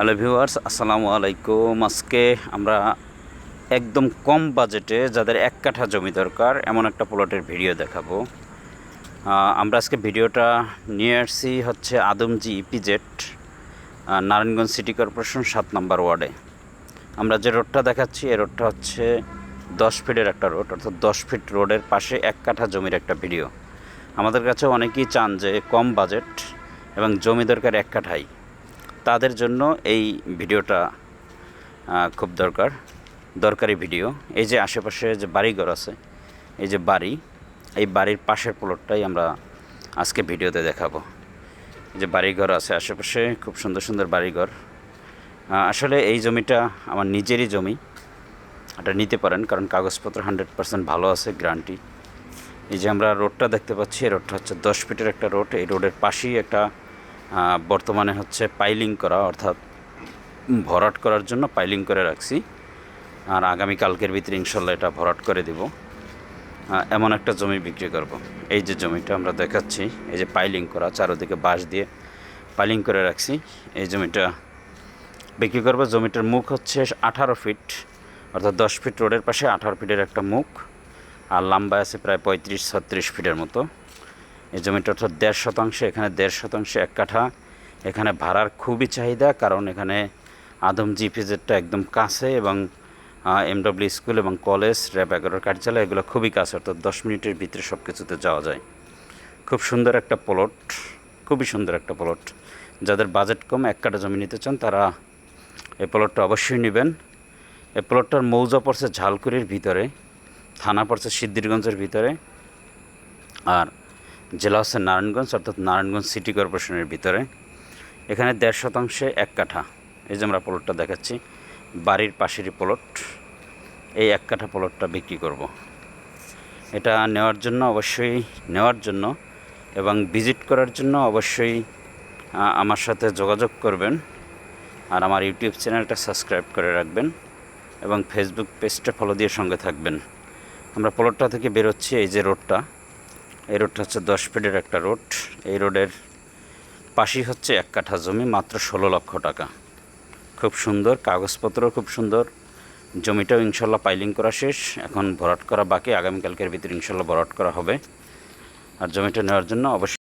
Hello viewers, আসসালামু আলাইকুম। আজকে আমরা একদম কম বাজেটে যাদের এক কাঠা জমি দরকার, এমন একটা প্লটের ভিডিও দেখাবো। আমরা আজকে ভিডিওটা নিয়ে আসছি হচ্ছে Adamjee EPZ Narayanganj city corporation সাত নম্বর ওয়ার্ডে। আমরা যে রোডটা দেখাচ্ছি, এই রোডটা হচ্ছে দশ ফিটের একটা রোড অর্থাৎ দশ ফিট রোডের পাশে এক কাঠা জমির একটা ভিডিও আমাদের কাছে অনেকেই চান যে কম বাজেট এবং জমি দরকার এক কাঠাই। তাদের জন্য এই ভিডিওটা খুব দরকার, দরকারি ভিডিও। এই যে আশেপাশে যে বাড়িঘর আছে, এই যে বাড়ি, এই বাড়ির পাশের প্লটটাই আমরা আজকে ভিডিওতে দেখাবো। যে বাড়িঘর আছে আশেপাশে, খুব সুন্দর সুন্দর বাড়িঘর। আসলে এই জমিটা আমার নিজেরই জমি। এটা নিতে পারেন, কারণ কাগজপত্র হান্ড্রেড পার্সেন্ট ভালো আছে, গ্যারান্টি। এই যে আমরা রোডটা দেখতে পাচ্ছি, এই রোডটা হচ্ছে দশ ফিটের একটা রোড। এই রোডের পাশেই একটা বর্তমানে হচ্ছে পাইলিং করা, অর্থাৎ ভরাট করার জন্য পাইলিং করে রাখছি। আর আগামী কালকের ভিতরে ইনশাল্লাহ এটা ভরাট করে দেব। এমন একটা জমি বিক্রি করব। এই যে জমিটা আমরা দেখাচ্ছি, এই যে পাইলিং করা, চারোদিকে বাঁশ দিয়ে পাইলিং করে রাখছি। এই জমিটা বিক্রি করব। জমিটার মুখ হচ্ছে আঠারো ফিট অর্থাৎ দশ ফিট রোডের পাশে আঠারো ফিটের একটা মুখ। আর লম্বা আছে প্রায় পঁয়ত্রিশ, ছত্রিশ ফিটের মতো। এই জমিটা অর্থাৎ দেড় শতাংশ, এখানে দেড় শতাংশ এক কাঠা। এখানে ভাড়ার খুবই চাহিদা, কারণ এখানে আদম জিপিজেডটা একদম কাছে এবং এমডব্লিউ স্কুল এবং কলেজ, র্যাব এগারোর কার্যালয়, এগুলো খুবই কাছে, অর্থাৎ দশ মিনিটের ভিতরে সব কিছুতে যাওয়া যায়। খুব সুন্দর একটা প্লট, খুবই সুন্দর একটা প্লট। যাদের বাজেট কম, এক কাঠা জমি নিতে চান, তারা এই প্লটটা অবশ্যই নেবেন। এই প্লটটার মৌজা পড়ছে ঝালকুড়ির ভিতরে, থানা পড়ছে সিদ্ধিরগঞ্জের ভিতরে। আর জেলা হচ্ছে নারায়ণগঞ্জ, অর্থাৎ নারায়ণগঞ্জ সিটি কর্পোরেশনের ভিতরে। এখানে দেড় শতাংশে এক কাঠা। এই যে আমরা প্লটটা দেখাচ্ছি, বাড়ির পাশেরই প্লট। এই এক কাঠা প্লটটা বিক্রি করব। এটা নেওয়ার জন্য অবশ্যই, নেওয়ার জন্য এবং ভিজিট করার জন্য অবশ্যই আমার সাথে যোগাযোগ করবেন আর আমার ইউটিউব চ্যানেলটা সাবস্ক্রাইব করে রাখবেন এবং ফেসবুক পেজটা ফলো দিয়ে সঙ্গে থাকবেন। আমরা প্লটটা থেকে বেরোচ্ছি, এই যে রোডটা। এই রোডটা হচ্ছে দশ ফিটের একটা রোড। এই রোডের পাশেই হচ্ছে এক কাঠা জমি, মাত্র ষোলো লক্ষ টাকা। খুব সুন্দর কাগজপত্র খুব সুন্দর। জমিটাও ইনশাল্লাহ পাইলিং করা শেষ। এখন ভরাট করা বাকি, আগামীকালকের ভিতরে ইনশাল্লাহ ভরাট করা হবে। আর জমিটা নেওয়ার জন্য অবশ্যই